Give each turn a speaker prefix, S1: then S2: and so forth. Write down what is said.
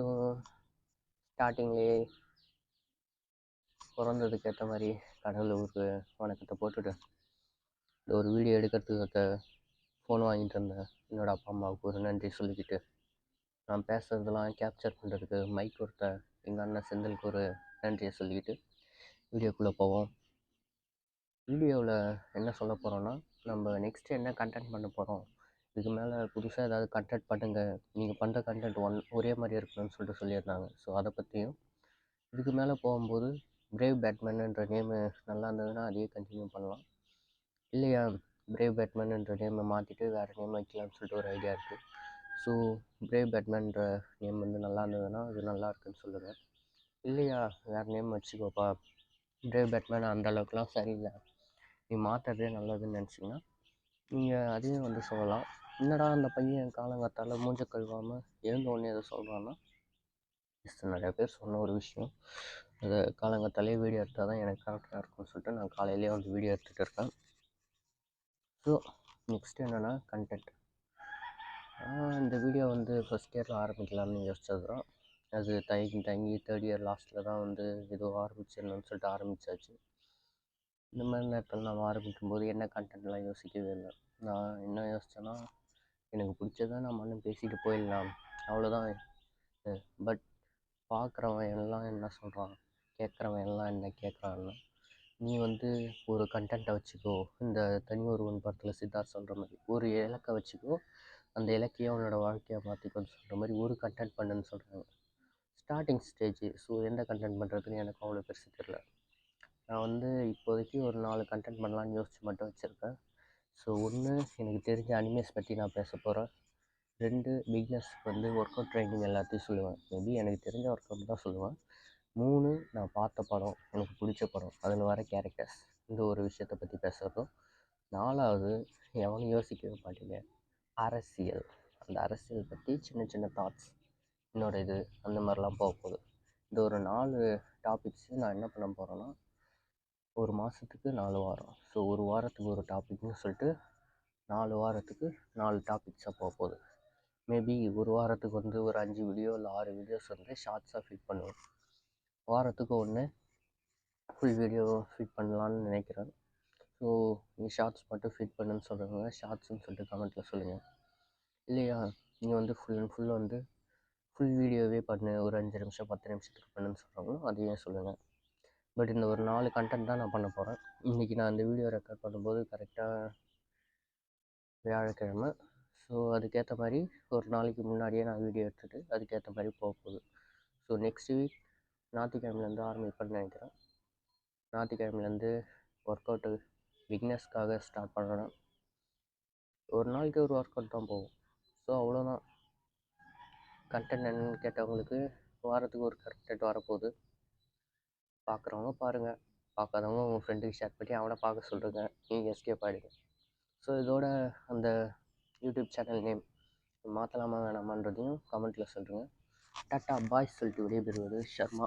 S1: So ஸ்டார்டிங்லேயே பிறந்ததுக்கு ஏற்ற மாதிரி கடவுள் ஒரு வணக்கத்தை போட்டுட்டு இந்த ஒரு வீடியோ எடுக்கிறதுக்கு ஃபோன் வாங்கிட்டு இருந்தேன் என்னோடய அப்பா அம்மாவுக்கு ஒரு நன்றி சொல்லிக்கிட்டு நான் பேசுகிறதெல்லாம் கேப்சர் பண்ணுறதுக்கு மைக் ஒருத்த எங்கள் அண்ணன் செந்திலுக்கு ஒரு நன்றியை சொல்லிக்கிட்டு வீடியோக்குள்ளே போவோம். வீடியோவில் என்ன சொல்ல போகிறோன்னா நம்ம நெக்ஸ்ட்டு என்ன கண்டென்ட் பண்ண போகிறோம் இதுக்கு மேலே புதுசாக ஏதாவது கண்டென்ட் பண்ணுங்கள் நீங்கள் பண்ணுற கண்டென்ட் ஒன் ஒரே மாதிரி இருக்கணும்னு சொல்லிட்டு சொல்லியிருந்தாங்க. ஸோ அதை பற்றியும் இதுக்கு மேலே போகும்போது பிரேவ் பேட்மேன்ன்ற நேமு நல்லா இருந்ததுன்னா அதையே கண்டினியூ பண்ணலாம். இல்லையா? பிரேவ் பேட்மேன்ன்ற நேமை மாற்றிட்டு வேறு நேம் வைக்கலாம்னு சொல்லிட்டு ஒரு ஐடியா இருக்குது ஸோ பிரேவ் பேட்மேன்ற நேம் வந்து நல்லா இருந்ததுன்னா அது நல்லா இருக்குன்னு சொல்லுங்கள் இல்லையா? வேறு நேம் வச்சுக்கோப்பா. பிரேவ் பேட்மேன் அந்த அளவுக்குலாம் சரியில்லை. நீ மாற்றுறதே நல்லதுன்னு நினச்சிங்கன்னா நீங்கள் அதையும் வந்து சொல்லலாம். என்னடா அந்த பையன் காலங்காத்தால் மூஞ்ச கழுவாமல் எழுந்த உடனே எதை சொல்கிறான்னா எஸ் நிறையா பேர் சொன்ன ஒரு விஷயம். அதை காலங்காத்தாலே வீடியோ எடுத்தால் தான் எனக்கு கரெக்டாக இருக்கும்னு சொல்லிட்டு நான் காலையிலேயே வந்து வீடியோ எடுத்துகிட்டு இருக்கேன். ஸோ நெக்ஸ்ட் என்னென்னா கண்டென்ட் இந்த வீடியோ வந்து ஃபஸ்ட் இயரில் ஆரம்பிக்கலாம்னு யோசிச்சது தான் அது தயங்கி தயங்கி தேர்ட் இயர் லாஸ்ட்டில் தான் வந்து ஏதோ ஆரம்பிச்சிடணும்னு சொல்லிட்டு ஆரம்பித்தாச்சு இந்த மாதிரி நேரத்தில் நம்ம ஆரம்பிக்கும்போது என்ன கண்டென்ட்லாம் யோசிக்கவே இல்லை. நான் என்ன யோசித்தேன்னா எனக்கு பிடிச்சத நான் மண்ணு பேசிட்டு போயிடலாம். அவ்வளோதான் பட் பார்க்குறவன் எல்லாம் என்ன சொல்கிறான் கேட்குறவன் எல்லாம் என்ன கேட்குறான்னா நீ வந்து ஒரு கண்டென்ட்டை வச்சுக்கோ. இந்த தனி ஒருவன் படத்தில் சித்தார்த் சொல்கிற மாதிரி ஒரு இலக்கை வச்சுக்கோ. அந்த இலக்கையை உன்னோட வாழ்க்கையை மாற்றிக்கோன்னு சொல்கிற மாதிரி ஒரு கண்டென்ட் பண்ணுன்னு சொல்கிறாங்க ஸ்டார்டிங் ஸ்டேஜ் ஸோ எந்த கண்டென்ட் பண்ணுறதுன்னு எனக்கு அவ்வளோ பெருசு தெரில நான் வந்து இப்போதைக்கு ஒரு நாலு கண்டென்ட் பண்ணலான்னு யோசிச்சு மட்டும் வச்சுருக்கேன். ஸோ ஒன்று எனக்கு தெரிஞ்ச அனிமேஸ் பற்றி நான் பேச போகிறேன் ரெண்டு பிக்னஸ்க்கு வந்து ஒர்க் அவுட் ட்ரைனிங் எல்லாத்தையும் சொல்லுவேன். மேபி எனக்கு தெரிஞ்ச ஒர்க் அவுட் தான் சொல்லுவேன். மூணு நான் பார்த்த படம் எனக்கு பிடிச்ச படம். அதில் வர கேரக்டர்ஸ் இந்த ஒரு விஷயத்தை பற்றி பேசுகிறதும் நாலாவது எவனும் யோசிக்கவே மாட்டீங்க. அரசியல். அந்த அரசியல் பற்றி சின்ன சின்ன தாட்ஸ் என்னோட இது அந்த மாதிரிலாம் போக போகுது. இந்த ஒரு நாலு டாபிக்ஸு நான் என்ன பண்ண போகிறேன்னா ஒரு மாதத்துக்கு நாலு வாரம். ஸோ ஒரு வாரத்துக்கு ஒரு டாபிக்னு சொல்லிட்டு நாலு வாரத்துக்கு நாலு டாபிக்ஸாக போக போகுது. மேபி ஒரு வாரத்துக்கு வந்து ஒரு அஞ்சு வீடியோ இல்லை ஆறு வீடியோஸ் வந்து ஷார்ட்ஸாக ஃபிட் பண்ணுவேன். வாரத்துக்கு ஒன்று ஃபுல் வீடியோ ஃபிட் பண்ணலான்னு நினைக்கிறேன். ஸோ நீ ஷார்ட்ஸ் மட்டும் ஃபிட் பண்ணுன்னு சொல்கிறவங்க ஷார்ட்ஸ்னு சொல்லிட்டு கமெண்ட்டில் சொல்லுங்கள் இல்லையா? நீ வந்து ஃபுல் அண்ட் ஃபுல் வந்து ஃபுல் வீடியோவே பண்ணு. ஒரு அஞ்சு நிமிஷம் பத்து நிமிஷத்துக்கு பண்ணுன்னு சொல்கிறவங்களும் அதையும் சொல்லுங்கள் பட் இந்த ஒரு நாலு கண்டென்ட் தான் நான் பண்ண போகிறேன் இன்றைக்கி நான் அந்த வீடியோ ரெக்கார்ட் பண்ணும்போது கரெக்டாக வியாழக்கிழமை. ஸோ அதுக்கேற்ற மாதிரி ஒரு நாளைக்கு முன்னாடியே நான் வீடியோ எடுத்துகிட்டு அதுக்கேற்ற மாதிரி போக போகுது. ஸோ நெக்ஸ்ட் வீக் ஞாயிற்றுக்கிழமைலேருந்து ஆரம்பிப்பேன்னு நினைக்கிறேன். ஞாயிற்றுக்கிழமைலேருந்து ஒர்க் அவுட்டு பிக்னஸ்க்காக ஸ்டார்ட் பண்ணணும் ஒரு நாளைக்கு ஒரு ஒர்க் அவுட் தான் போகும். ஸோ அவ்வளோதான் கண்டென்ட் என்னன்னு கேட்டவங்களுக்கு வாரத்துக்கு ஒரு கண்டென்ட் வரப்போகுது. பார்க்குறவங்க பாருங்கள் பார்க்காதவங்க உங்கள் ஃப்ரெண்டுக்கு ஷேர் பண்ணி அவனை பார்க்க சொல்கிறேங்க நீங்கள் எஸ்கேப் ஆகிடுங்க ஸோ இதோட அந்த யூடியூப் சேனல் நேம் மாற்றலாமா வேணாமான்றதையும் கமெண்ட்டில் சொல்லுங்கள் டாட்டா பாய்ஸ் சொல்லிட்டு விடைபெறுவது ஷர்மா.